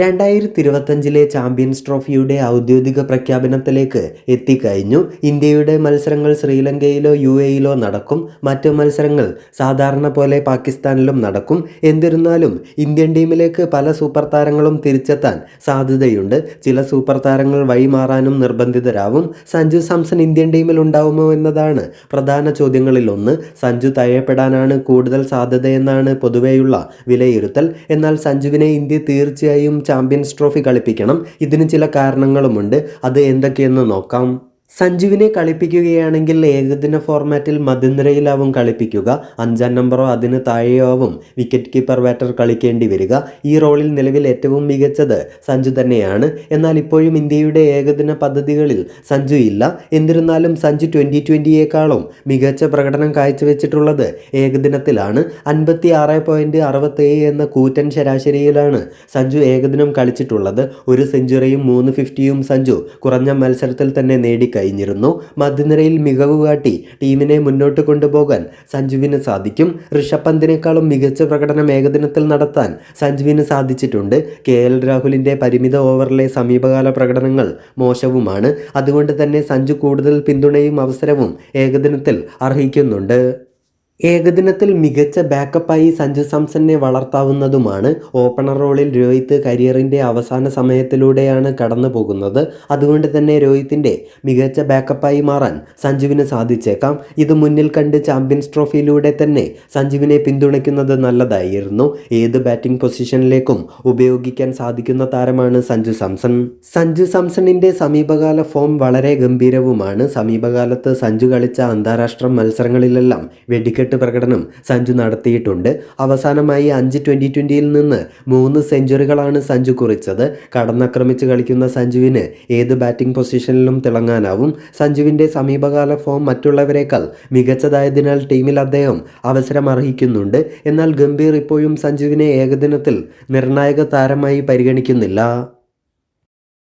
രണ്ടായിരത്തി ഇരുപത്തഞ്ചിലെ ചാമ്പ്യൻസ് ട്രോഫിയുടെ ഔദ്യോഗിക പ്രഖ്യാപനത്തിലേക്ക് എത്തിക്കഴിഞ്ഞു. ഇന്ത്യയുടെ മത്സരങ്ങൾ ശ്രീലങ്കയിലോ യു എയിലോ നടക്കും. മറ്റു മത്സരങ്ങൾ സാധാരണ പോലെ പാകിസ്ഥാനിലും നടക്കും. എന്നിരുന്നാലും ഇന്ത്യൻ ടീമിലേക്ക് പല സൂപ്പർ താരങ്ങളും തിരിച്ചെത്താൻ സാധ്യതയുണ്ട്. ചില സൂപ്പർ താരങ്ങൾ വഴിമാറാനും നിർബന്ധിതരാവും. സഞ്ജു സാംസൺ ഇന്ത്യൻ ടീമിൽ ഉണ്ടാവുമോ എന്നതാണ് പ്രധാന ചോദ്യങ്ങളിലൊന്ന് സഞ്ജു തഴയപ്പെടാനാണ് കൂടുതൽ സാധ്യതയെന്നാണ് പൊതുവെയുള്ള വിലയിരുത്തൽ. എന്നാൽ സഞ്ജുവിനെ ഇന്ത്യ തീർച്ചയായും ചാമ്പ്യൻസ് ട്രോഫി കളിപ്പിക്കണം. ഇതിന് ചില കാരണങ്ങളുമുണ്ട്. അത് എന്തൊക്കെയെന്ന് നോക്കാം. സഞ്ജുവിനെ കളിപ്പിക്കുകയാണെങ്കിൽ ഏകദിന ഫോർമാറ്റിൽ മധ്യനിരയിലാവും കളിപ്പിക്കുക. അഞ്ചാം നമ്പറോ അതിന് താഴെയോ ആവും വിക്കറ്റ് കീപ്പർ ബാറ്റർ കളിക്കേണ്ടി വരിക. ഈ റോളിൽ നിലവിൽ ഏറ്റവും മികച്ചത് സഞ്ജു തന്നെയാണ്. എന്നാൽ ഇപ്പോഴും ഇന്ത്യയുടെ ഏകദിന പദ്ധതികളിൽ സഞ്ജു ഇല്ല. എന്നിരുന്നാലും സഞ്ജു ട്വന്റി ട്വന്റിയേക്കാളും മികച്ച പ്രകടനം കാഴ്ചവെച്ചിട്ടുള്ളത് ഏകദിനത്തിലാണ്. അൻപത്തി ആറ് പോയിന്റ് അറുപത്തേഴ് എന്ന കൂറ്റൻ ശരാശരിയിലാണ് സഞ്ജു ഏകദിനം കളിച്ചിട്ടുള്ളത്. ഒരു സെഞ്ചുറിയും മൂന്ന് ഫിഫ്റ്റിയും സഞ്ജു കുറഞ്ഞ മത്സരത്തിൽ തന്നെ നേടിക്കഴിഞ്ഞു. കഴിഞ്ഞിരുന്നു. മധ്യനിരയിൽ മികവ് കാട്ടി ടീമിനെ മുന്നോട്ട് കൊണ്ടുപോകാൻ സഞ്ജുവിന് സാധിക്കും. ഋഷഭ് പന്തിനേക്കാളും മികച്ച പ്രകടനം ഏകദിനത്തിൽ നടത്താൻ സഞ്ജുവിന് സാധിച്ചിട്ടുണ്ട്. കെ എൽ രാഹുലിന്റെ പരിമിത ഓവറിലെ സമീപകാല പ്രകടനങ്ങൾ മോശവുമാണ്. അതുകൊണ്ട് തന്നെ സഞ്ജു കൂടുതൽ പിന്തുണയും അവസരവും ഏകദിനത്തിൽ അർഹിക്കുന്നുണ്ട്. ഏകദിനത്തിൽ മികച്ച ബാക്കപ്പായി സഞ്ജു സാംസനെ വളർത്താവുന്നതുമാണ്. ഓപ്പണർ റോളിൽ രോഹിത് കരിയറിന്റെ അവസാന സമയത്തിലൂടെയാണ് കടന്നു പോകുന്നത്. അതുകൊണ്ട് തന്നെ രോഹിത്തിന്റെ മികച്ച ബാക്കപ്പായി മാറാൻ സഞ്ജുവിന് സാധിച്ചേക്കാം. ഇത് മുന്നിൽ കണ്ട് ചാമ്പ്യൻസ് ട്രോഫിയിലൂടെ തന്നെ സഞ്ജുവിനെ പിന്തുണയ്ക്കുന്നത് നല്ലതായിരുന്നു. ഏത് ബാറ്റിംഗ് പൊസിഷനിലേക്കും ഉപയോഗിക്കാൻ സാധിക്കുന്ന താരമാണ് സഞ്ജു സാംസൺ. സഞ്ജു സാംസണിന്റെ സമീപകാല ഫോം വളരെ ഗംഭീരവുമാണ്. സമീപകാലത്ത് സഞ്ജു കളിച്ച അന്താരാഷ്ട്ര മത്സരങ്ങളിലെല്ലാം വെടിക്കെട്ട് പ്രകടനം സഞ്ജു നടത്തിയിട്ടുണ്ട്. അവസാനമായി അഞ്ച് ട്വന്റി ട്വന്റിയിൽ നിന്ന് മൂന്ന് സെഞ്ചുറികളാണ് സഞ്ജു കുറിച്ചത്. കടന്നാക്രമിച്ച് കളിക്കുന്ന സഞ്ജുവിന് ഏത് ബാറ്റിംഗ് പൊസിഷനിലും തിളങ്ങാനാവും. സഞ്ജുവിന്റെ സമീപകാല ഫോം മറ്റുള്ളവരെക്കാൾ മികച്ചതായതിനാൽ ടീമിൽ അദ്ദേഹം അവസരം അർഹിക്കുന്നുണ്ട്. എന്നാൽ ഗംഭീർ ഇപ്പോഴും സഞ്ജുവിനെ ഏകദിനത്തിൽ നിർണായക താരമായി പരിഗണിക്കുന്നില്ല.